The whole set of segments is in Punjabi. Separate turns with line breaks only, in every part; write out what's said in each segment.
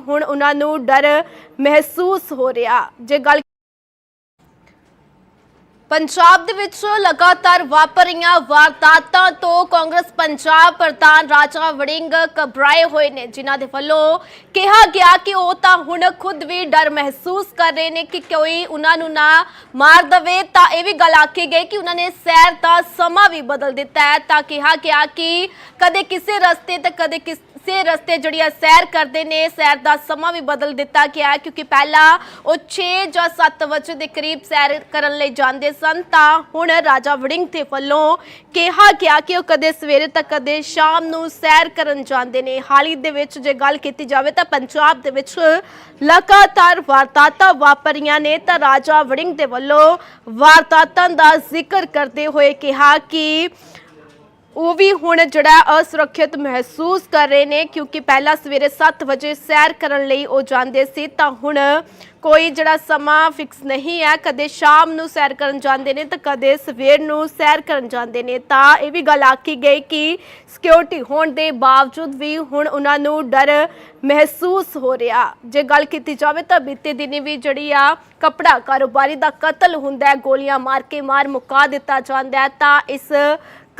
ਹੁਣ ਉਹਨਾਂ ਨੂੰ ਡਰ ਮਹਿਸੂਸ ਹੋ ਰਿਹਾ। ਜੇ ਗੱਲ ਪੰਜਾਬ ਦੇ ਵਿੱਚ ਲਗਾਤਾਰ ਵਾਪਰ ਵਾਰਦਾਤਾਂ ਤੋਂ ਕਾਂਗਰਸ, ਪੰਜਾਬ ਪ੍ਰਧਾਨ ਰਾਜਾ ਵੜਿੰਗ ਘਬਰਾਏ ਹੋਏ ਨੇ। ਜਿਨ੍ਹਾਂ ਦੇ ਵੱਲੋਂ ਕਿਹਾ ਗਿਆ ਕਿ ਉਹ ਤਾਂ ਹੁਣ ਖੁਦ ਵੀ ਡਰ ਮਹਿਸੂਸ ਕਰ ਰਹੇ ਨੇ ਕਿ ਕੋਈ ਉਹਨਾਂ ਨੂੰ ਨਾ ਮਾਰ ਦਵੇ। ਤਾਂ ਇਹ ਵੀ ਗੱਲ ਆਖੀ ਗਈ ਕਿ ਉਹਨਾਂ ਨੇ ਸੈਰ ਦਾ ਸਮਾਂ ਵੀ ਬਦਲ ਦਿੱਤਾ ਹੈ। ਤਾਂ ਕਿਹਾ ਗਿਆ ਕਿ ਕਦੇ ਕਿਸੇ ਰਸਤੇ ਤੇ, ਕਦੇ ਕਿਸੇ ਰਸਤੇ ਜਿਹੜੀਆਂ ਸੈਰ ਕਰਦੇ ਨੇ, ਸੈਰ ਦਾ ਸਮਾਂ ਵੀ ਬਦਲ ਦਿੱਤਾ ਗਿਆ ਕਿਉਂਕਿ ਪਹਿਲਾਂ ਉਹ 6 ਜਾਂ 7 ਵਜੇ ਦੇ ਕਰੀਬ ਸੈਰ ਕਰਨ ਲਈ ਜਾਂਦੇ ਸਨ, ਤਾਂ ਹੁਣ ਰਾਜਾ ਵੜਿੰਗ ਦੇ ਵੱਲੋਂ ਕਿਹਾ ਗਿਆ ਕਿ ਉਹ ਕਦੇ ਸਵੇਰੇ ਤਾਂ ਕਦੇ ਸ਼ਾਮ ਨੂੰ ਸੈਰ ਕਰਨ ਜਾਂਦੇ ਨੇ। ਹਾਲ ਹੀ ਦੇ ਵਿੱਚ ਜੇ ਗੱਲ ਕੀਤੀ ਜਾਵੇ ਤਾਂ ਪੰਜਾਬ ਦੇ ਵਿੱਚ ਲਗਾਤਾਰ ਵਾਰਦਾਤਾਂ ਵਾਪਰੀਆਂ ਨੇ, ਤਾਂ ਰਾਜਾ ਵੜਿੰਗ ਦੇ ਵੱਲੋਂ ਵਾਰਦਾਤਾਂ ਦਾ ਜ਼ਿਕਰ ਕਰਦੇ ਹੋਏ ਕਿਹਾ ਕਿ ਉਹ ਵੀ ਹੁਣ ਜਿਹੜਾ ਅਸੁਰੱਖਿਅਤ ਮਹਿਸੂਸ ਕਰ ਰਹੇ ਨੇ, ਕਿਉਂਕਿ ਪਹਿਲਾਂ ਸਵੇਰੇ 7 ਵਜੇ ਸੈਰ ਕਰਨ ਲਈ ਉਹ ਜਾਂਦੇ ਸੀ, ਤਾਂ ਹੁਣ ਕੋਈ ਜਿਹੜਾ ਸਮਾਂ ਫਿਕਸ ਨਹੀਂ ਹੈ। ਕਦੇ ਸ਼ਾਮ ਨੂੰ ਸੈਰ ਕਰਨ ਜਾਂਦੇ ਨੇ, ਤਾਂ ਕਦੇ ਸਵੇਰ ਨੂੰ ਸੈਰ ਕਰਨ ਜਾਂਦੇ ਨੇ। ਤਾਂ ਇਹ ਵੀ ਗੱਲ ਆਖੀ ਗਈ ਕਿ ਸਿਕਿਉਰਿਟੀ ਹੋਣ ਦੇ ਬਾਵਜੂਦ ਵੀ ਹੁਣ ਉਹਨਾਂ ਨੂੰ ਡਰ ਮਹਿਸੂਸ ਹੋ ਰਿਹਾ। ਜੇ ਗੱਲ ਕੀਤੀ ਜਾਵੇ, ਤਾਂ ਬੀਤੇ ਦਿਨੀ ਵੀ ਜਿਹੜੀ ਆ ਕਪੜਾ ਕਾਰੋਬਾਰੀ ਦਾ ਕਤਲ ਹੁੰਦਾ ਹੈ, ਗੋਲੀਆਂ ਮਾਰ ਕੇ ਮਾਰ ਮੁਕਾ ਦਿੱਤਾ ਜਾਂਦਾ ਹੈ, ਤਾਂ ਇਸ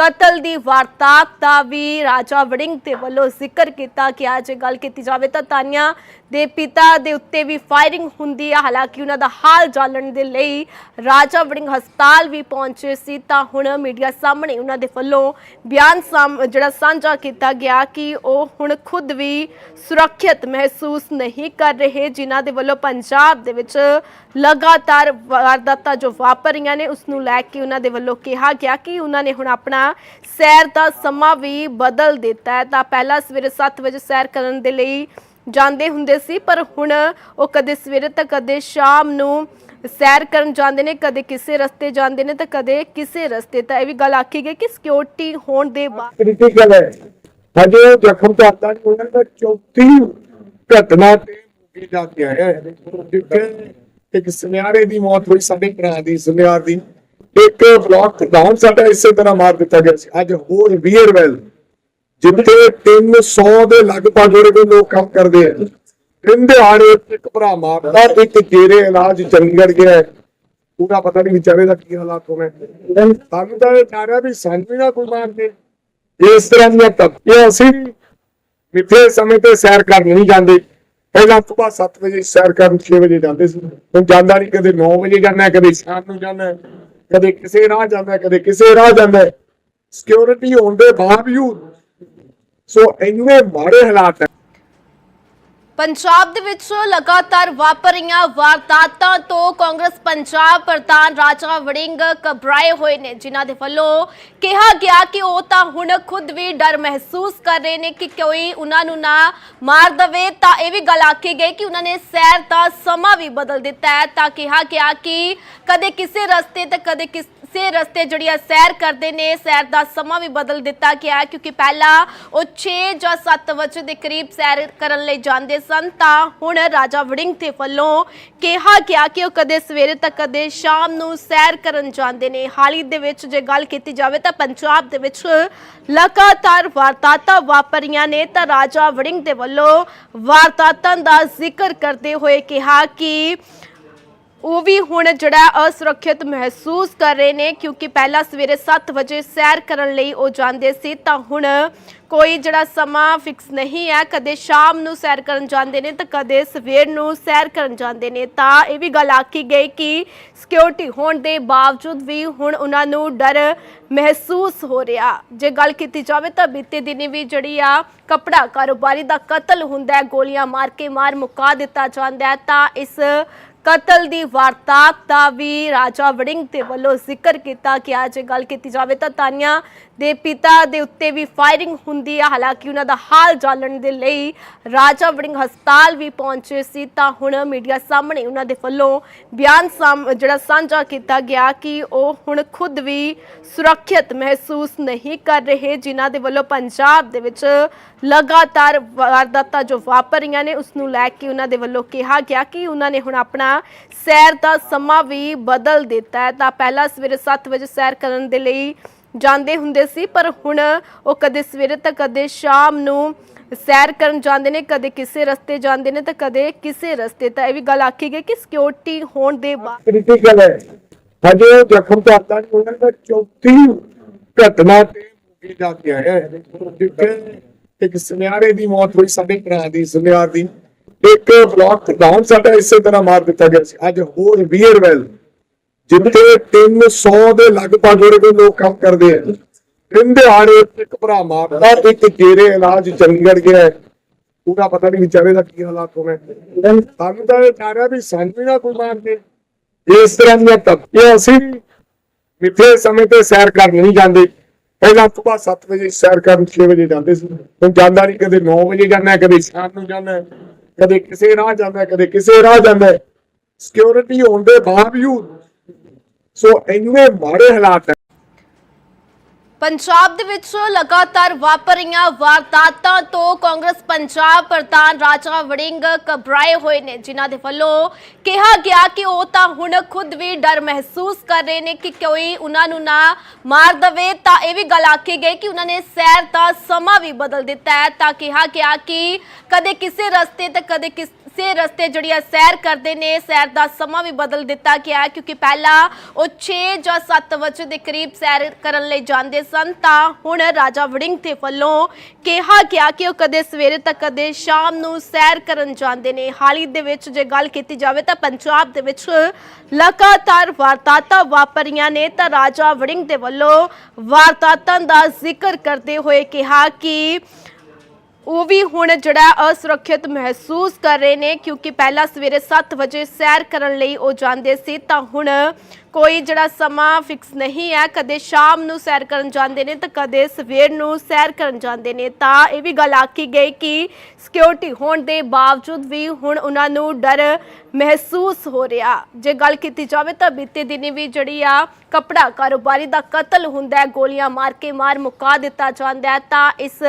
ਕਤਲ ਦੀ ਵਾਰਤਾਤ ਦਾ ਵੀ ਰਾਜਾ ਵੜਿੰਗ ਦੇ ਵੱਲੋਂ ਜ਼ਿਕਰ ਕੀਤਾ ਕਿ ਅੱਜ ਗੱਲ ਕੀਤੀ ਜਾਵੇ ਤਾਂ ਤਾਨੀਆ ਦੇ ਪਿਤਾ ਦੇ ਉੱਤੇ ਵੀ ਫਾਇਰਿੰਗ ਹੁੰਦੀ ਹੈ ਹਾਲਾਂਕਿ ਉਹਨਾਂ ਦਾ ਹਾਲ ਜਾਣਨ ਦੇ ਲਈ ਰਾਜਾ ਵੜਿੰਗ ਹਸਪਤਾਲ ਵੀ ਪਹੁੰਚੇ ਸੀ ਤਾਂ ਹੁਣ ਮੀਡੀਆ ਸਾਹਮਣੇ ਉਹਨਾਂ ਦੇ ਵੱਲੋਂ ਬਿਆਨ ਸਾਮ- ਜਿਹੜਾ ਸਾਂਝਾ ਕੀਤਾ ਗਿਆ ਕਿ ਉਹ ਹੁਣ ਖੁਦ ਵੀ ਸੁਰੱਖਿਅਤ ਮਹਿਸੂਸ ਨਹੀਂ ਕਰ ਰਹੇ, ਜਿਨ੍ਹਾਂ ਦੇ ਵੱਲੋਂ ਪੰਜਾਬ ਦੇ ਵਿੱਚ ਲਗਾਤਾਰ ਵਾਰਦਾਤਾਂ ਜੋ ਵਾਪਰ ਰਹੀਆਂ ਨੇ ਉਸ ਨੂੰ ਲੈ ਕੇ ਉਹਨਾਂ ਦੇ ਵੱਲੋਂ ਕਿਹਾ ਗਿਆ ਕਿ ਉਹਨਾਂ ਨੇ ਹੁਣ ਆਪਣਾ ਸੈਰ ਦਾ ਸਮਾਂ ਵੀ ਬਦਲ ਦਿੱਤਾ ਹੈ। ਤਾਂ ਪਹਿਲਾਂ ਸਵੇਰੇ 7 ਵਜੇ ਸੈਰ ਕਰਨ ਦੇ ਲਈ ਜਾਂਦੇ ਹੁੰਦੇ ਸੀ, ਪਰ ਹੁਣ ਉਹ ਕਦੇ ਸਵੇਰੇ ਤਾਂ ਕਦੇ ਸ਼ਾਮ ਨੂੰ ਸੈਰ ਕਰਨ ਜਾਂਦੇ ਨੇ, ਕਦੇ ਕਿਸੇ ਰਸਤੇ ਜਾਂਦੇ ਨੇ ਤਾਂ ਕਦੇ ਕਿਸੇ ਰਸਤੇ। ਤਾਂ ਇਹ ਵੀ ਗੱਲ ਆਖੀ ਗਈ ਕਿ ਸਿਕਿਉਰਿਟੀ ਹੋਣ ਦੇ ਬਾਅਦ
ਕ੍ਰਿਟੀਕਲ ਹੈ। ਹਜੇ ਜ਼ਖਮ ਤਾਂ ਤਾਂ ਉਹਨਾਂ ਦਾ ਚੌਥੀ ਘਟਨਾ ਤੇ ਮੁਕੀ ਜਾ ਕੇ ਆਇਆ ਹੈ। ਇੱਕ ਸੁਨਿਆਰੇ ਦੀ ਮੌਤ ਹੋਈ, ਸਾਡੇ ਭਰਾ ਦੀ, ਸੁਨਿਆਰ ਦੀ। ਇੱਕ ਬਲਾਕ ਪ੍ਰਧਾਨ ਸਾਡਾ ਇਸੇ ਤਰ੍ਹਾਂ ਮਾਰ ਦਿੱਤਾ ਗਿਆ ਸੀ। ਅੱਜ ਹੋਰ ਵੀਅਰਵੈਲ ਜਿੱਥੇ 300 ਦੇ ਲਗਭਗ ਜਿਹੜੇ ਲੋਕ ਕੰਮ ਕਰਦੇ ਆ ਤਿੰਨ ਦਿਹਾੜੇ ਇੱਕ ਭਰਾ ਮਾਰਦਾ, ਇੱਕ ਜੇਰੇ ਇਲਾਜ ਚੰਡੀਗੜ੍ਹ ਗਿਆ ਪੂਰਾ ਪਤਾ ਨਹੀਂ ਵਿਚਾਰੇ ਦਾ ਕੀ ਹਾਲਾਤ ਹੋਣੇ। ਸਾਨੂੰ ਤਾਂ ਇਹ ਚਾਰਿਆ ਵੀ ਸਾਨੂੰ ਨਾ ਕੋਈ ਮਾਰ ਦੇ। ਇਸ ਤਰ੍ਹਾਂ ਦੀਆਂ ਤਪਕੀਆਂ ਅਸੀਂ ਵੀ ਮਿੱਥੇ ਸਮੇਂ ਤੇ ਸੈਰ ਕਰਨ ਨਹੀਂ ਜਾਂਦੇ। ਪਹਿਲਾਂ ਸਵੇਰ 7 ਵਜੇ ਸੈਰ ਕਰਨ 6 ਵਜੇ ਜਾਂਦੇ ਸੀ। ਹੁਣ ਜਾਂਦਾ ਨਹੀਂ, ਕਦੇ 9 ਵਜੇ ਜਾਂਦਾ ਕਦੇ ਸ਼ਾਮ ਨੂੰ ਜਾਂਦਾ ਕਦੇ ਕਿਸੇ ਰਾਹ ਜਾਂਦਾ, ਕਦੇ ਕਿਸੇ ਰਾਹ ਜਾਂਦਾ। ਸਿਕਿਉਰਿਟੀ ਹੋਣ ਦੇ ਬਾਵਜੂਦ, ਸੋ ਇੰਨੇ ਮਾੜੇ ਹਾਲਾਤ ਹੈ
ਪੰਜਾਬ ਦੇ ਵਿੱਚ ਲਗਾਤਾਰ ਵਾਪਰੀਆਂ ਵਾਰਦਾਤਾਂ ਤੋਂ ਕਾਂਗਰਸ, ਪੰਜਾਬ ਪ੍ਰਧਾਨ ਰਾਜਾ ਵੜਿੰਗ ਘਬਰਾਏ ਹੋਏ ਨੇ, ਜਿਨ੍ਹਾਂ ਦੇ ਵੱਲੋਂ ਕਿਹਾ ਗਿਆ ਕਿ ਉਹ ਤਾਂ ਹੁਣ ਖੁਦ ਵੀ ਡਰ ਮਹਿਸੂਸ ਕਰ ਰਹੇ ਨੇ ਕਿ ਕੋਈ ਉਹਨਾਂ ਨੂੰ ਨਾ ਮਾਰ ਦਵੇ। ਤਾਂ ਇਹ ਵੀ ਗੱਲ ਆਖੀ ਗਈ ਕਿ ਉਹਨਾਂ ਨੇ ਸੈਰ ਦਾ ਸਮਾਂ ਵੀ ਬਦਲ ਦਿੱਤਾ ਹੈ। ਤਾਂ ਕਿਹਾ ਗਿਆ ਕਿ ਕਦੇ ਕਿਸੇ ਰਸਤੇ ਤੇ, ਕਦੇ ਕਿਸੇ ਰਸਤੇ ਜਿਹੜੀਆਂ ਸੈਰ ਕਰਦੇ ਨੇ, ਸੈਰ ਦਾ ਸਮਾਂ ਵੀ ਬਦਲ ਦਿੱਤਾ ਗਿਆ ਕਿਉਂਕਿ ਪਹਿਲਾਂ ਉਹ 6 ਜਾਂ 7 ਵਜੇ ਦੇ ਕਰੀਬ ਸੈਰ ਕਰਨ ਲਈ ਜਾਂਦੇ ਸਨ, ਤਾਂ ਹੁਣ ਰਾਜਾ ਵੜਿੰਗ ਦੇ ਵੱਲੋਂ ਕਿਹਾ ਗਿਆ ਕਿ ਉਹ ਕਦੇ ਸਵੇਰੇ ਤੱਕ ਕਦੇ ਸ਼ਾਮ ਨੂੰ ਸੈਰ ਕਰਨ ਜਾਂਦੇ ਨੇ। ਹਾਲ ਹੀ ਦੇ ਵਿੱਚ ਜੇ ਗੱਲ ਕੀਤੀ ਜਾਵੇ ਤਾਂ ਪੰਜਾਬ ਦੇ ਵਿੱਚ ਲਗਾਤਾਰ ਵਾਰਦਾਤਾਂ ਵਾਪਰੀਆਂ ਨੇ, ਤਾਂ ਰਾਜਾ ਵੜਿੰਗ ਦੇ ਵੱਲੋਂ ਵਾਰਦਾਤਾਂ ਦਾ ਜ਼ਿਕਰ ਕਰਦੇ ਹੋਏ ਕਿਹਾ ਕਿ ਉਹ ਵੀ ਹੁਣ ਜਿਹੜਾ ਅਸੁਰੱਖਿਅਤ ਮਹਿਸੂਸ ਕਰ ਰਹੇ ਨੇ, ਕਿਉਂਕਿ ਪਹਿਲਾਂ ਸਵੇਰੇ 7 ਵਜੇ ਸੈਰ ਕਰਨ ਲਈ ਉਹ ਜਾਂਦੇ ਸੀ, ਤਾਂ ਹੁਣ ਕੋਈ ਜਿਹੜਾ ਸਮਾਂ ਫਿਕਸ ਨਹੀਂ ਹੈ। ਕਦੇ ਸ਼ਾਮ ਨੂੰ ਸੈਰ ਕਰਨ ਜਾਂਦੇ ਨੇ, ਤਾਂ ਕਦੇ ਸਵੇਰ ਨੂੰ ਸੈਰ ਕਰਨ ਜਾਂਦੇ ਨੇ। ਤਾਂ ਇਹ ਵੀ ਗੱਲ ਆਖੀ ਗਈ ਕਿ ਸਿਕਿਉਰਿਟੀ ਹੋਣ ਦੇ ਬਾਵਜੂਦ ਵੀ ਹੁਣ ਉਹਨਾਂ ਨੂੰ ਡਰ ਮਹਿਸੂਸ ਹੋ ਰਿਹਾ। ਜੇ ਗੱਲ ਕੀਤੀ ਜਾਵੇ, ਤਾਂ ਬੀਤੇ ਦਿਨੀ ਵੀ ਜਿਹੜੀ ਆ ਕਪੜਾ ਕਾਰੋਬਾਰੀ ਦਾ ਕਤਲ ਹੁੰਦਾ ਹੈ, ਗੋਲੀਆਂ ਮਾਰ ਕੇ ਮਾਰ ਮੁਕਾ ਦਿੱਤਾ ਜਾਂਦਾ ਹੈ, ਤਾਂ ਇਸ ਕਤਲ ਦੀ ਵਾਰਤਾਤ ਦਾ ਵੀ ਰਾਜਾ ਵੜਿੰਗ ਦੇ ਵੱਲੋਂ ਜ਼ਿਕਰ ਕੀਤਾ ਕਿ ਅੱਜ ਗੱਲ ਕੀਤੀ ਜਾਵੇ ਤਾਂ ਤਾਨੀਆ ਦੇ ਪਿਤਾ ਦੇ ਉੱਤੇ ਵੀ ਫਾਇਰਿੰਗ ਹੁੰਦੀ ਹੈ ਹਾਲਾਂਕਿ ਉਹਨਾਂ ਦਾ ਹਾਲ ਜਾਣਨ ਦੇ ਲਈ ਰਾਜਾ ਵੜਿੰਗ ਹਸਪਤਾਲ ਵੀ ਪਹੁੰਚੇ ਸੀ, ਤਾਂ ਹੁਣ ਮੀਡੀਆ ਸਾਹਮਣੇ ਉਹਨਾਂ ਦੇ ਵੱਲੋਂ ਬਿਆਨ ਜਿਹੜਾ ਸਾਂਝਾ ਕੀਤਾ ਗਿਆ ਕਿ ਉਹ ਹੁਣ ਖੁਦ ਵੀ ਸੁਰੱਖਿਅਤ ਮਹਿਸੂਸ ਨਹੀਂ ਕਰ ਰਹੇ, ਜਿਨ੍ਹਾਂ ਦੇ ਵੱਲੋਂ ਪੰਜਾਬ ਦੇ ਵਿੱਚ ਲਗਾਤਾਰ ਵਾਰਦਾਤਾਂ ਜੋ ਵਾਪਰ ਰਹੀਆਂ ਨੇ ਉਸ ਨੂੰ ਲੈ ਕੇ ਉਹਨਾਂ ਦੇ ਵੱਲੋਂ ਕਿਹਾ ਗਿਆ ਕਿ ਉਹਨਾਂ ਨੇ ਹੁਣ ਆਪਣਾ ਸੈਰ ਦਾ ਸਮਾਂ ਵੀ ਬਦਲ ਦਿੱਤਾ ਹੈ। ਤਾਂ ਪਹਿਲਾਂ ਸਵੇਰੇ 7 ਵਜੇ ਸੈਰ ਕਰਨ ਦੇ ਲਈ ਜਾਂਦੇ ਹੁੰਦੇ ਸੀ, ਪਰ ਹੁਣ ਉਹ ਕਦੇ ਸਵੇਰੇ ਤਾਂ ਕਦੇ ਸ਼ਾਮ ਨੂੰ ਸੈਰ ਕਰਨ ਜਾਂਦੇ ਨੇ, ਕਦੇ ਕਿਸੇ ਰਸਤੇ ਜਾਂਦੇ ਨੇ ਤਾਂ ਕਦੇ ਕਿਸੇ ਰਸਤੇ। ਤਾਂ ਇਹ ਵੀ ਗੱਲ ਆਖੀ ਗਈ ਕਿ ਸਿਕਿਉਰਿਟੀ ਹੋਣ ਦੇ ਬਾਅਦ
ਕ੍ਰਿਟੀਕਲ ਹੈ। ਹਜੇ ਜ਼ਖਮ ਤਾਂ ਤਾਂ ਨਹੀਂ ਉਹਨਾਂ ਦਾ ਚੌਥੀ ਘਟਨਾ ਤੇ ਮੁਕੀ ਜਾ ਕੇ ਆਇਆ। ਹੈ ਜਿੱਥੇ ਇੱਕ ਸੁਨਿਆਰੇ ਦੀ ਮੌਤ ਹੋਈ, ਸਾਡੇ ਭਰਾ ਦੀ ਸੁਨਿਆਰ ਦੀ। ਇੱਕ ਬਲਾਕ ਪ੍ਰਧਾਨ ਸਾਡਾ ਇਸੇ ਤਰ੍ਹਾਂ ਮਾਰ ਦਿੱਤਾ ਗਿਆ ਸੀ। ਅੱਜ ਹੋਰ ਵੀਅਰਵੈਲ ਜਿੱਥੇ 300 ਦੇ ਲਗਭਗ ਜਿਹੜੇ ਲੋਕ ਕੰਮ ਕਰਦੇ ਆ। ਤਿੰਨ ਦਿਹਾੜੇ ਇੱਕ ਭਰਾ ਮਾਰਦਾ, ਇੱਕ ਜੇਰੇ ਇਲਾਜ ਚੰਡੀਗੜ੍ਹ ਗਿਆ। ਹੈ ਪਤਾ ਨਹੀਂ ਵਿਚਾਰੇ ਦਾ ਕੀ ਹਾਲਾਤ ਹੋਣੇ। ਸਾਨੂੰ ਤਾਂ ਇਹ ਡਰ ਵੀ ਸਾਨੂੰ ਨਾ ਕੋਈ ਮਾਰ ਦੇ। ਇਸ ਤਰ੍ਹਾਂ ਦੀਆਂ ਧਮਕੀਆਂ ਅਸੀਂ ਮਿੱਥੇ ਸਮੇਂ ਤੇ ਸੈਰ ਕਰਨ ਨਹੀਂ ਜਾਂਦੇ। ਪਹਿਲਾਂ ਸਵੇਰ 7 ਵਜੇ ਸੈਰ ਕਰਨ 6 ਵਜੇ ਜਾਂਦੇ ਸੀ। ਹੁਣ ਜਾਂਦਾ ਨਹੀਂ, ਕਦੇ 9 ਵਜੇ ਜਾਂਦਾ, ਕਦੇ ਸ਼ਾਮ ਨੂੰ ਜਾਂਦਾ, ਕਦੇ ਕਿਸੇ ਰਾਹ ਜਾਂਦਾ, ਕਦੇ ਕਿਸੇ ਰਾਹ ਜਾਂਦਾ। ਸਿਕਿਉਰਿਟੀ ਹੋਣ ਦੇ ਬਾਵਜੂਦ ਸੋ ਇੰਨੇ ਮਾੜੇ ਹਾਲਾਤ ਹੈ
ਪੰਜਾਬ ਦੇ ਵਿੱਚ ਲਗਾਤਾਰ ਵਾਪਰ ਰਹੀਆਂ ਵਾਰਦਾਤਾਂ ਤੋਂ ਕਾਂਗਰਸ, ਪੰਜਾਬ ਪ੍ਰਧਾਨ ਰਾਜਾ ਵੜਿੰਗ ਘਬਰਾਏ ਹੋਏ ਨੇ। ਜਿਨ੍ਹਾਂ ਦੇ ਵੱਲੋਂ ਕਿਹਾ ਗਿਆ ਕਿ ਉਹ ਤਾਂ ਹੁਣ ਖੁਦ ਵੀ ਡਰ ਮਹਿਸੂਸ ਕਰ ਰਹੇ ਨੇ ਕਿ ਕੋਈ ਉਹਨਾਂ ਨੂੰ ਨਾ ਮਾਰ ਦਵੇ। ਤਾਂ ਇਹ ਵੀ ਗੱਲ ਆਖੀ ਗਈ ਕਿ ਉਹਨਾਂ ਨੇ ਸੈਰ ਦਾ ਸਮਾਂ ਵੀ ਬਦਲ ਦਿੱਤਾ ਹੈ। ਤਾਂ ਕਿਹਾ ਗਿਆ ਕਿ ਕਦੇ ਕਿਸੇ ਰਸਤੇ ਤੇ ਕਦੇ ਕਿਸੇ ਰਸਤੇ ਜਿਹੜੀਆਂ ਸੈਰ ਕਰਦੇ ਨੇ, ਸੈਰ ਦਾ ਸਮਾਂ ਵੀ ਬਦਲ ਦਿੱਤਾ ਗਿਆ ਕਿਉਂਕਿ ਪਹਿਲਾਂ ਉਹ 6 ਜਾਂ 7 ਵਜੇ ਦੇ ਕਰੀਬ ਸੈਰ ਕਰਨ ਲਈ ਜਾਂਦੇ ਸਨ ਤਾਂ ਹੁਣ ਰਾਜਾ ਵੜਿੰਗ ਦੇ ਵੱਲੋਂ ਕਿਹਾ ਗਿਆ ਕਿ ਉਹ ਕਦੇ ਸਵੇਰੇ ਤਾਂ ਕਦੇ ਸ਼ਾਮ ਨੂੰ ਸੈਰ ਕਰਨ ਜਾਂਦੇ ਨੇ। ਹਾਲ ਹੀ ਦੇ ਵਿੱਚ ਜੇ ਗੱਲ ਕੀਤੀ ਜਾਵੇ ਤਾਂ ਪੰਜਾਬ ਦੇ ਵਿੱਚ ਲਗਾਤਾਰ ਵਾਰਦਾਤਾਂ ਵਾਪਰੀਆਂ ਨੇ ਤਾਂ ਰਾਜਾ ਵੜਿੰਗ ਦੇ ਵੱਲੋਂ ਵਾਰਦਾਤਾਂ ਦਾ ਜ਼ਿਕਰ ਕਰਦੇ ਹੋਏ ਕਿਹਾ ਕਿ ਉਹ ਵੀ ਹੁਣ ਜਿਹੜਾ ਅਸੁਰੱਖਿਅਤ ਮਹਿਸੂਸ ਕਰ ਰਹੇ ਨੇ, ਕਿਉਂਕਿ ਪਹਿਲਾਂ ਸਵੇਰੇ 7 ਵਜੇ ਸੈਰ ਕਰਨ ਲਈ ਉਹ ਜਾਂਦੇ ਸੀ, ਤਾਂ ਹੁਣ ਕੋਈ ਜਿਹੜਾ ਸਮਾਂ ਫਿਕਸ ਨਹੀਂ ਹੈ। ਕਦੇ ਸ਼ਾਮ ਨੂੰ ਸੈਰ ਕਰਨ ਜਾਂਦੇ ਨੇ, ਤਾਂ ਕਦੇ ਸਵੇਰ ਨੂੰ ਸੈਰ ਕਰਨ ਜਾਂਦੇ ਨੇ। ਤਾਂ ਇਹ ਵੀ ਗੱਲ ਆਖੀ ਗਈ ਕਿ ਸਿਕਿਉਰਿਟੀ ਹੋਣ ਦੇ ਬਾਵਜੂਦ ਵੀ ਹੁਣ ਉਹਨਾਂ ਨੂੰ ਡਰ ਮਹਿਸੂਸ ਹੋ ਰਿਹਾ। ਜੇ ਗੱਲ ਕੀਤੀ ਜਾਵੇ ਤਾਂ ਬੀਤੇ ਦਿਨੀ ਵੀ ਜਿਹੜੀ ਆ ਕਪੜਾ ਕਾਰੋਬਾਰੀ ਦਾ ਕਤਲ ਹੁੰਦਾ ਹੈ, ਗੋਲੀਆਂ ਮਾਰ ਕੇ ਮਾਰ ਮੁਕਾ ਦਿੱਤਾ ਜਾਂਦਾ ਹੈ, ਤਾਂ ਇਸ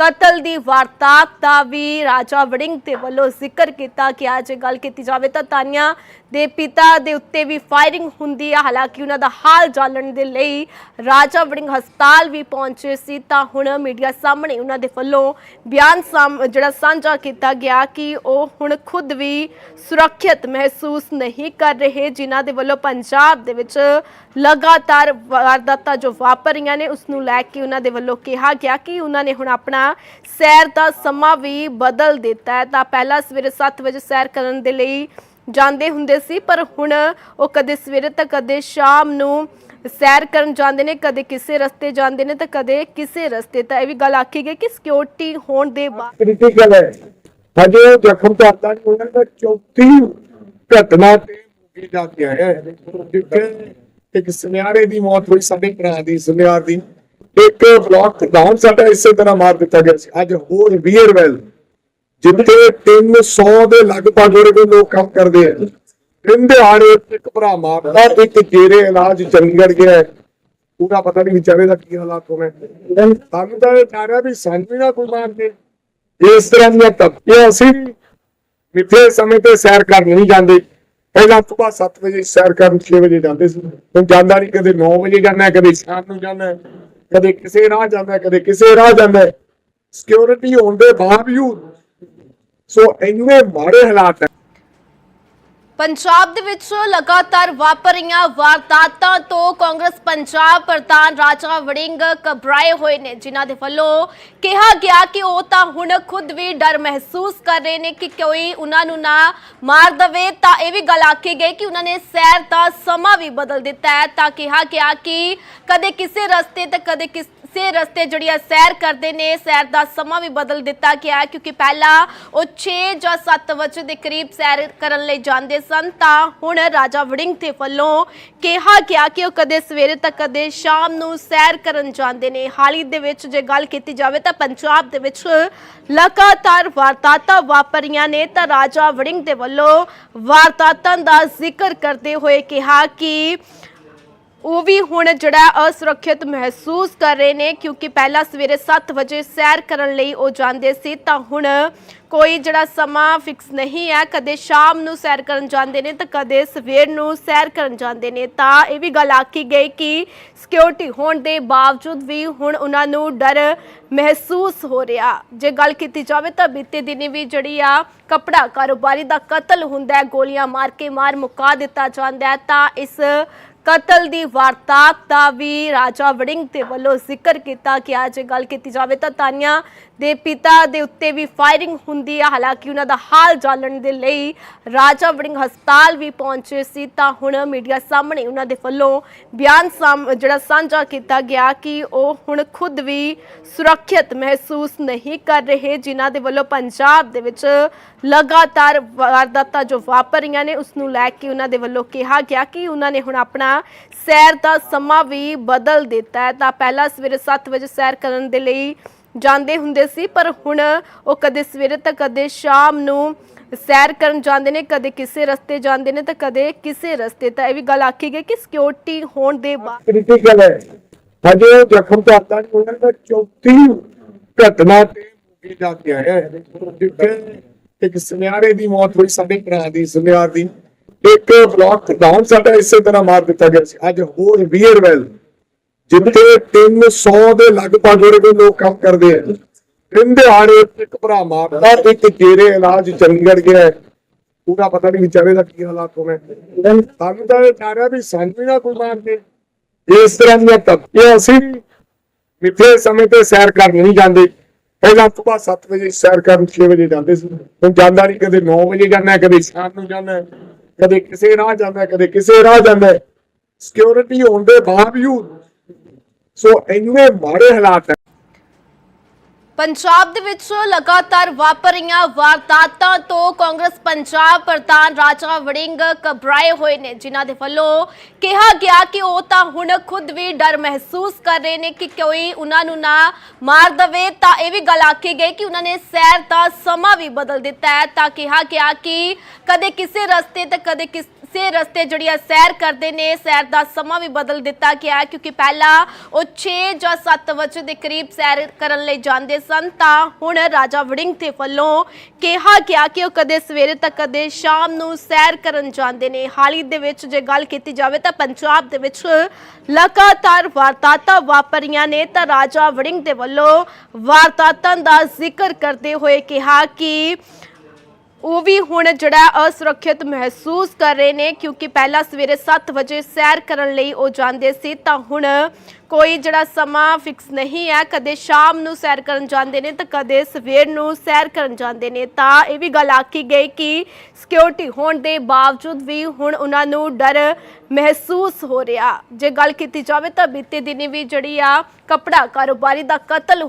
ਕਤਲ ਦੀ ਵਾਰਤਾਤ ਦਾ ਵੀ ਰਾਜਾ ਵੜਿੰਗ ਦੇ ਵੱਲੋਂ ਜ਼ਿਕਰ ਕੀਤਾ ਗਿਆ ਜੇ ਗੱਲ ਕੀਤੀ ਜਾਵੇ ਤਾਂ ਤਾਨੀਆ ਦੇ ਪਿਤਾ ਦੇ ਉੱਤੇ ਵੀ ਫਾਇਰਿੰਗ ਹੁੰਦੀ ਹੈ ਹਾਲਾਂਕਿ ਉਹਨਾਂ ਦਾ ਹਾਲ ਜਾਣਨ ਦੇ ਲਈ ਰਾਜਾ ਵੜਿੰਗ ਹਸਪਤਾਲ ਵੀ ਪਹੁੰਚੇ ਸੀ ਤਾਂ ਹੁਣ ਮੀਡੀਆ ਸਾਹਮਣੇ ਉਹਨਾਂ ਦੇ ਵੱਲੋਂ ਬਿਆਨ ਸਾਮ- ਜਿਹੜਾ ਸਾਂਝਾ ਕੀਤਾ ਗਿਆ ਕਿ ਉਹ ਹੁਣ ਖੁਦ ਵੀ ਸੁਰੱਖਿਅਤ ਮਹਿਸੂਸ ਨਹੀਂ ਕਰ ਰਹੇ। ਜਿਨ੍ਹਾਂ ਦੇ ਵੱਲੋਂ ਪੰਜਾਬ ਦੇ ਵਿੱਚ ਲਗਾਤਾਰ ਵਾਰਦਾਤਾਂ ਜੋ ਵਾਪਰ ਰਹੀਆਂ ਨੇ ਉਸ ਨੂੰ ਲੈ ਕੇ ਉਹਨਾਂ ਦੇ ਵੱਲੋਂ ਕਿਹਾ ਗਿਆ ਕਿ ਉਹਨਾਂ ਨੇ ਹੁਣ ਆਪਣਾ ਸੈਰ ਦਾ ਸਮਾਂ ਵੀ ਬਦਲ ਦਿੱਤਾ ਹੈ। ਤਾਂ ਪਹਿਲਾਂ ਸਵੇਰੇ 7 ਵਜੇ ਸੈਰ ਕਰਨ ਦੇ ਲਈ ਜਾਂਦੇ ਹੁੰਦੇ ਸੀ, ਪਰ ਹੁਣ ਉਹ ਕਦੇ ਸਵੇਰੇ ਤਾਂ ਕਦੇ ਸ਼ਾਮ ਨੂੰ ਸੈਰ ਕਰਨ ਜਾਂਦੇ ਨੇ, ਕਦੇ ਕਿਸੇ ਰਸਤੇ ਜਾਂਦੇ ਨੇ ਤਾਂ ਕਦੇ ਕਿਸੇ ਰਸਤੇ। ਤਾਂ ਇਹ ਵੀ ਗੱਲ ਆਖੀ ਗਈ ਕਿ ਸਿਕਿਉਰਿਟੀ ਹੋਣ ਦੇ ਬਾਅਦ
ਕ੍ਰਿਟੀਕਲ ਹੈ। ਹਜੇ ਜ਼ਖਮ ਤਾਂ ਤਾਂ ਨਹੀਂ ਉਹਨਾਂ ਦਾ ਚੌਥੀ ਘਟਨਾ ਤੇ ਮੁਕੀ ਜਾ ਕੇ ਆਇਆ ਹੈ। ਇੱਕ ਸੁਨਿਆਰੇ ਦੀ ਮੌਤ ਹੋਈ ਸਾਡੇ ਭਰਾ ਦੀ ਸੁਨਿਆਰ ਦੀ। ਇੱਕ ਬਲਾਕ ਪ੍ਰਧਾਨ ਸਾਡਾ ਇਸੇ ਤਰ੍ਹਾਂ ਮਾਰ ਦਿੱਤਾ ਗਿਆ ਸੀ। ਅੱਜ ਹੋਰ ਵੀਅਰਵੈਲ ਜਿੱਥੇ 300 ਦੇ ਲਗਭਗ ਜਿਹੜੇ ਲੋਕ ਕੰਮ ਕਰਦੇ ਆ, ਤਿੰਨ ਦਿਹਾੜੇ ਇੱਕ ਭਰਾ ਮਾਰਦਾ, ਇੱਕ ਜੇਰੇ ਇਲਾਜ ਚੰਡੀਗੜ੍ਹ ਗਿਆ। ਹੈ ਪਤਾ ਨਹੀਂ ਵਿਚਾਰੇ ਦਾ ਕੀ ਹਾਲਾਤ ਹੋਣੇ ਸਾਨੂੰ ਤਾਂ ਇਹ ਡਰ ਵੀ ਸਾਨੂੰ ਨਾ ਕੋਈ ਮਾਰ ਦੇ। ਇਸ ਤਰ੍ਹਾਂ ਦੀਆਂ ਧਮਕੀਆਂ ਅਸੀਂ ਵੀ ਮਿੱਥੇ ਸਮੇਂ ਤੇ ਸੈਰ ਕਰਨ ਨਹੀਂ ਜਾਂਦੇ। ਪਹਿਲਾਂ ਸਵੇਰ 7 ਵਜੇ ਸੈਰ ਕਰਨ 6 ਵਜੇ ਜਾਂਦੇ ਸੀ। ਹੁਣ ਜਾਂਦਾ ਨਹੀਂ, ਕਦੇ 9 ਵਜੇ ਜਾਂਦਾ, ਕਦੇ ਸ਼ਾਮ ਨੂੰ ਜਾਂਦਾ। ਕਦੇ ਕਿਸੇ ਰਾਹ ਜਾਂਦਾ, ਕਦੇ ਕਿਸੇ ਰਾਹ ਜਾਂਦਾ। ਸਿਕਿਉਰਿਟੀ ਹੋਣ ਦੇ ਬਾਵਜੂਦ, ਸੋ ਇੰਨੇ ਮਾੜੇ ਹਾਲਾਤ ਹੈ।
ਪੰਜਾਬ ਦੇ ਵਿੱਚ ਲਗਾਤਾਰ ਵਾਪਰ ਰਹੀਆਂ ਵਾਰਦਾਤਾਂ ਤੋਂ ਕਾਂਗਰਸ, ਪੰਜਾਬ ਪ੍ਰਧਾਨ ਰਾਜਾ ਵੜਿੰਗ ਘਬਰਾਏ ਹੋਏ ਨੇ, ਜਿਨ੍ਹਾਂ ਦੇ ਵੱਲੋਂ ਕਿਹਾ ਗਿਆ ਕਿ ਉਹ ਤਾਂ ਹੁਣ ਖੁਦ ਵੀ ਡਰ ਮਹਿਸੂਸ ਕਰ ਰਹੇ ਨੇ ਕਿ ਕੋਈ ਉਹਨਾਂ ਨੂੰ ਨਾ ਮਾਰ ਦਵੇ। ਤਾਂ ਇਹ ਵੀ ਗੱਲ ਆਖੀ ਗਈ ਕਿ ਉਹਨਾਂ ਨੇ ਸੈਰ ਦਾ ਸਮਾਂ ਵੀ ਬਦਲ ਦਿੱਤਾ ਹੈ। ਤਾਂ ਕਿਹਾ ਗਿਆ ਕਿ ਕਦੇ ਕਿਸੇ ਰਸਤੇ ਤੇ, ਕਦੇ ਕਿਸੇ ਰਸਤੇ ਜਿਹੜੀਆਂ ਸੈਰ ਕਰਦੇ ਨੇ, ਸੈਰ ਦਾ ਸਮਾਂ ਵੀ ਬਦਲ ਦਿੱਤਾ ਗਿਆ ਕਿਉਂਕਿ ਪਹਿਲਾਂ ਉਹ 6 ਜਾਂ 7 ਵਜੇ ਦੇ ਕਰੀਬ ਸੈਰ ਕਰਨ ਲਈ ਜਾਂਦੇ ਸਨ, ਤਾਂ ਹੁਣ ਰਾਜਾ ਵੜਿੰਗ ਦੇ ਵੱਲੋਂ ਕਿਹਾ ਗਿਆ ਕਿ ਉਹ ਕਦੇ ਸਵੇਰੇ ਤੱਕ ਕਦੇ ਸ਼ਾਮ ਨੂੰ ਸੈਰ ਕਰਨ ਜਾਂਦੇ ਨੇ। ਹਾਲ ਹੀ ਦੇ ਵਿੱਚ ਜੇ ਗੱਲ ਕੀਤੀ ਜਾਵੇ ਤਾਂ ਪੰਜਾਬ ਦੇ ਵਿੱਚ ਲਗਾਤਾਰ ਵਾਰਦਾਤਾਂ ਵਾਪਰੀਆਂ ਨੇ, ਤਾਂ ਰਾਜਾ ਵੜਿੰਗ ਦੇ ਵੱਲੋਂ ਵਾਰਦਾਤਾਂ ਦਾ ਜ਼ਿਕਰ ਕਰਦੇ ਹੋਏ ਕਿਹਾ ਕਿ ਉਹ ਵੀ ਹੁਣ ਜਿਹੜਾ ਅਸੁਰੱਖਿਅਤ ਮਹਿਸੂਸ ਕਰ ਰਹੇ ਨੇ, ਕਿਉਂਕਿ ਪਹਿਲਾਂ ਸਵੇਰੇ 7 ਵਜੇ ਸੈਰ ਕਰਨ ਲਈ ਉਹ ਜਾਂਦੇ ਸੀ, ਤਾਂ ਹੁਣ ਕੋਈ ਜਿਹੜਾ ਸਮਾਂ ਫਿਕਸ ਨਹੀਂ ਹੈ। ਕਦੇ ਸ਼ਾਮ ਨੂੰ ਸੈਰ ਕਰਨ ਜਾਂਦੇ ਨੇ, ਤਾਂ ਕਦੇ ਸਵੇਰ ਨੂੰ ਸੈਰ ਕਰਨ ਜਾਂਦੇ ਨੇ। ਤਾਂ ਇਹ ਵੀ ਗੱਲ ਆਖੀ ਗਈ ਕਿ ਸਿਕਿਉਰਿਟੀ ਹੋਣ ਦੇ ਬਾਵਜੂਦ ਵੀ ਹੁਣ ਉਹਨਾਂ ਨੂੰ ਡਰ ਮਹਿਸੂਸ ਹੋ ਰਿਹਾ। ਜੇ ਗੱਲ ਕੀਤੀ ਜਾਵੇ, ਤਾਂ ਬੀਤੇ ਦਿਨੀ ਵੀ ਜਿਹੜੀ ਆ ਕਪੜਾ ਕਾਰੋਬਾਰੀ ਦਾ ਕਤਲ ਹੁੰਦਾ ਹੈ, ਗੋਲੀਆਂ ਮਾਰ ਕੇ ਮਾਰ ਮੁਕਾ ਦਿੱਤਾ ਜਾਂਦਾ ਹੈ, ਤਾਂ ਇਸ ਕਤਲ ਦੀ ਵਾਰਤਾਤ ਦਾ ਵੀ ਰਾਜਾ ਵੜਿੰਗ ਦੇ ਵੱਲੋਂ ਜ਼ਿਕਰ ਕੀਤਾ ਗਿਆ ਜੇ ਗੱਲ ਕੀਤੀ ਜਾਵੇ ਤਾਂ ਤਾਨੀਆ ਦੇ ਪਿਤਾ ਦੇ ਉੱਤੇ ਵੀ ਫਾਇਰਿੰਗ ਹੁੰਦੀ ਹੈ ਹਾਲਾਂਕਿ ਉਹਨਾਂ ਦਾ ਹਾਲ ਜਾਣਨ ਦੇ ਲਈ ਰਾਜਾ ਵੜਿੰਗ ਹਸਪਤਾਲ ਵੀ ਪਹੁੰਚੇ ਸੀ ਤਾਂ ਹੁਣ ਮੀਡੀਆ ਸਾਹਮਣੇ ਉਹਨਾਂ ਦੇ ਵੱਲੋਂ ਬਿਆਨ ਸਾਮ- ਜਿਹੜਾ ਸਾਂਝਾ ਕੀਤਾ ਗਿਆ ਕਿ ਉਹ ਹੁਣ ਖੁਦ ਵੀ ਸੁਰੱਖਿਅਤ ਮਹਿਸੂਸ ਨਹੀਂ ਕਰ ਰਹੇ, ਜਿਨ੍ਹਾਂ ਦੇ ਵੱਲੋਂ ਪੰਜਾਬ ਦੇ ਵਿੱਚ ਲਗਾਤਾਰ ਵਾਰਦਾਤਾਂ ਜੋ ਵਾਪਰ ਰਹੀਆਂ ਨੇ ਉਸ ਨੂੰ ਲੈ ਕੇ ਉਹਨਾਂ ਦੇ ਵੱਲੋਂ ਕਿਹਾ ਗਿਆ ਕਿ ਉਹਨਾਂ ਨੇ ਹੁਣ ਆਪਣਾ ਸੈਰ ਦਾ ਸਮਾਂ ਵੀ ਬਦਲ ਦਿੱਤਾ ਹੈ। ਤਾਂ ਪਹਿਲਾਂ ਸਵੇਰੇ 7 ਵਜੇ ਸੈਰ ਕਰਨ ਦੇ ਲਈ ਜਾਂਦੇ ਹੁੰਦੇ ਸੀ, ਪਰ ਹੁਣ ਉਹ ਕਦੇ ਸਵੇਰੇ ਤਾਂ ਕਦੇ ਸ਼ਾਮ ਨੂੰ ਸੈਰ ਕਰਨ ਜਾਂਦੇ ਨੇ, ਕਦੇ ਕਿਸੇ ਰਸਤੇ ਜਾਂਦੇ ਨੇ ਤਾਂ ਕਦੇ ਕਿਸੇ ਰਸਤੇ। ਤਾਂ ਇਹ ਵੀ ਗੱਲ ਆਖੀ ਗਈ ਕਿ ਸਿਕਿਉਰਿਟੀ ਹੋਣ ਦੇ ਬਾਅਦ
ਕ੍ਰਿਟੀਕਲ ਹੈ। ਹਜੇ ਜ਼ਖਮ ਤਾਂ ਤਾਂ ਨਹੀਂ ਉਹਨਾਂ ਦਾ ਚੌਥੀ ਘਟਨਾ ਤੇ ਮੁਕੀ ਜਾ ਕੇ ਆਇਆ ਹੈ ਜਿੱਥੇ ਇੱਕ ਸੁਨਿਆਰੇ ਦੀ ਮੌਤ ਹੋਈ, ਸਾਡੇ ਭਰਾ ਦੀ, ਸੁਨਿਆਰ ਦੀ। ਇੱਕ ਬਲਾਕ ਪ੍ਰਧਾਨ ਸਾਡਾ ਇਸੇ ਤਰ੍ਹਾਂ ਮਾਰ ਦਿੱਤਾ ਗਿਆ ਸੀ। ਅੱਜ ਹੋਰ ਵੀਅਰਵੈਲ ਜਿੱਥੇ 300 ਦੇ ਲਗਭਗ ਜਿਹੜੇ ਲੋਕ ਕੰਮ ਕਰਦੇ ਆ। ਤਿੰਨ ਦਿਹਾੜੇ ਇੱਕ ਭਰਾ ਮਾਰਦਾ, ਇੱਕ ਜੇਰੇ ਇਲਾਜ ਚੰਡੀਗੜ੍ਹ ਗਿਆ ਪੂਰਾ ਪਤਾ ਨਹੀਂ ਵਿਚਾਰੇ ਦਾ ਕੀ ਹਾਲਾਤ ਹੋਣੇ। ਸਾਨੂੰ ਤਾਂ ਇਹ ਵੀ ਸਾਨੂੰ ਨਾ ਕੋਈ ਮਾਰ ਦੇ। ਇਸ ਤਰ੍ਹਾਂ ਦੀਆਂ ਧਮਕੀਆਂ ਅਸੀਂ ਵੀ ਮਿੱਥੇ ਸਮੇਂ ਤੇ ਸੈਰ ਕਰਨ ਨਹੀਂ ਜਾਂਦੇ। ਪਹਿਲਾਂ ਸੁਬਾਹ 7 ਵਜੇ ਸੈਰ ਕਰਨ 6 ਵਜੇ ਜਾਂਦੇ ਸੀ। ਹੁਣ ਜਾਂਦਾ ਨਹੀਂ, ਕਦੇ 9 ਵਜੇ ਜਾਂਦਾ ਕਦੇ ਸ਼ਾਮ ਨੂੰ ਜਾਂਦਾ ਕਦੇ ਕਿਸੇ ਰਾਹ ਜਾਂਦਾ, ਕਦੇ ਕਿਸੇ ਰਾਹ ਜਾਂਦਾ। ਸਿਕਿਉਰਿਟੀ ਹੋਣ ਦੇ ਬਾਵਜੂਦ, ਸੋ ਇੰਨੇ ਮਾੜੇ ਹਾਲਾਤ ਹੈ
ਪੰਜਾਬ ਦੇ ਵਿੱਚ ਲਗਾਤਾਰ ਵਾਪਰੀਆਂ ਵਾਰਦਾਤਾਂ ਤੋਂ ਕਾਂਗਰਸ, ਪੰਜਾਬ ਪ੍ਰਧਾਨ ਰਾਜਾ ਵੜਿੰਗ ਘਬਰਾਏ ਹੋਏ ਨੇ, ਜਿਨ੍ਹਾਂ ਦੇ ਵੱਲੋਂ ਕਿਹਾ ਗਿਆ ਕਿ ਉਹ ਤਾਂ ਹੁਣ ਖੁਦ ਵੀ ਡਰ ਮਹਿਸੂਸ ਕਰ ਰਹੇ ਨੇ ਕਿ ਕੋਈ ਉਹਨਾਂ ਨੂੰ ਨਾ ਮਾਰ ਦਵੇ। ਤਾਂ ਇਹ ਵੀ ਗੱਲ ਆਖੀ ਗਈ ਕਿ ਉਹਨਾਂ ਨੇ ਸੈਰ ਦਾ ਸਮਾਂ ਵੀ ਬਦਲ ਦਿੱਤਾ ਹੈ। ਤਾਂ ਕਿਹਾ ਗਿਆ ਕਿ ਕਦੇ ਕਿਸੇ ਰਸਤੇ ਤੇ, ਕਦੇ ਕਿਸੇ ਰਸਤੇ ਜਿਹੜੀ ਆ ਸੈਰ ਕਰਦੇ ਨੇ, ਸੈਰ ਦਾ ਸਮਾਂ ਵੀ ਬਦਲ ਦਿੱਤਾ ਗਿਆ ਕਿਉਂਕਿ ਪਹਿਲਾਂ ਉਹ 6 ਜਾਂ 7 ਵਜੇ ਦੇ ਕਰੀਬ ਸੈਰ ਕਰਨ ਲਈ ਜਾਂਦੇ ਸਨ, ਤਾਂ ਹੁਣ ਰਾਜਾ ਵੜਿੰਗ ਦੇ ਵੱਲੋਂ ਕਿਹਾ ਗਿਆ ਕਿ ਉਹ ਕਦੇ ਸਵੇਰੇ ਤੱਕ ਕਦੇ ਸ਼ਾਮ ਨੂੰ ਸੈਰ ਕਰਨ ਜਾਂਦੇ ਨੇ। ਹਾਲ ਹੀ ਦੇ ਵਿੱਚ ਜੇ ਗੱਲ ਕੀਤੀ ਜਾਵੇ ਤਾਂ ਪੰਜਾਬ ਦੇ ਵਿੱਚ ਲਗਾਤਾਰ ਵਾਰਦਾਤਾਂ ਵਾਪਰੀਆਂ ਨੇ, ਤਾਂ ਰਾਜਾ ਵੜਿੰਗ ਦੇ ਵੱਲੋਂ ਵਾਰਦਾਤਾਂ ਦਾ ਜ਼ਿਕਰ ਕਰਦੇ ਹੋਏ ਕਿਹਾ ਕਿ ਉਹ ਵੀ ਹੁਣ ਜਿਹੜਾ ਅਸੁਰੱਖਿਅਤ ਮਹਿਸੂਸ ਕਰ ਰਹੇ ਨੇ, ਕਿਉਂਕਿ ਪਹਿਲਾਂ ਸਵੇਰੇ 7 ਵਜੇ ਸੈਰ ਕਰਨ ਲਈ ਉਹ ਜਾਂਦੇ ਸੀ, ਤਾਂ ਹੁਣ ਕੋਈ ਜਿਹੜਾ ਸਮਾਂ ਫਿਕਸ ਨਹੀਂ ਹੈ। ਕਦੇ ਸ਼ਾਮ ਨੂੰ ਸੈਰ ਕਰਨ ਜਾਂਦੇ ਨੇ, ਤਾਂ ਕਦੇ ਸਵੇਰ ਨੂੰ ਸੈਰ ਕਰਨ ਜਾਂਦੇ ਨੇ। ਤਾਂ ਇਹ ਵੀ ਗੱਲ ਆਖੀ ਗਈ ਕਿ ਸਿਕਿਉਰਿਟੀ ਹੋਣ ਦੇ ਬਾਵਜੂਦ ਵੀ ਹੁਣ ਉਹਨਾਂ ਨੂੰ ਡਰ ਮਹਿਸੂਸ ਹੋ ਰਿਹਾ। ਜੇ ਗੱਲ ਕੀਤੀ ਜਾਵੇ ਤਾਂ ਬੀਤੇ ਦਿਨੀ ਵੀ ਜਿਹੜੀ ਆ ਕਪੜਾ ਕਾਰੋਬਾਰੀ ਦਾ ਕਤਲ